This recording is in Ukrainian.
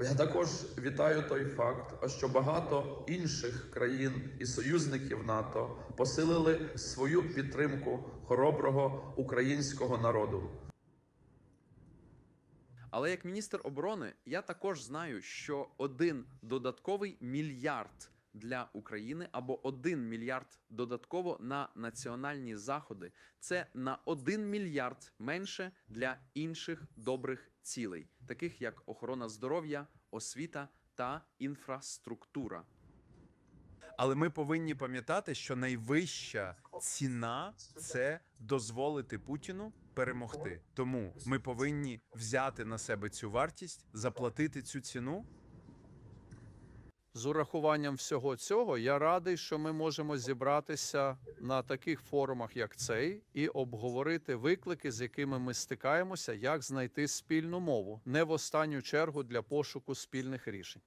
Я також вітаю той факт, що багато інших країн і союзників НАТО посилили свою підтримку хороброго українського народу. Але як міністр оборони, я також знаю, що один додатковий мільярд для України або один мільярд додатково на національні заходи це на один мільярд менше для інших добрих цілей, таких як охорона здоров'я, освіта та інфраструктура. Але ми повинні пам'ятати, що найвища ціна це дозволити Путіну перемогти. Тому ми повинні взяти на себе цю вартість, заплатити цю ціну. З урахуванням всього цього, я радий, що ми можемо зібратися на таких форумах, як цей, і обговорити виклики, з якими ми стикаємося, як знайти спільну мову, не в останню чергу для пошуку спільних рішень.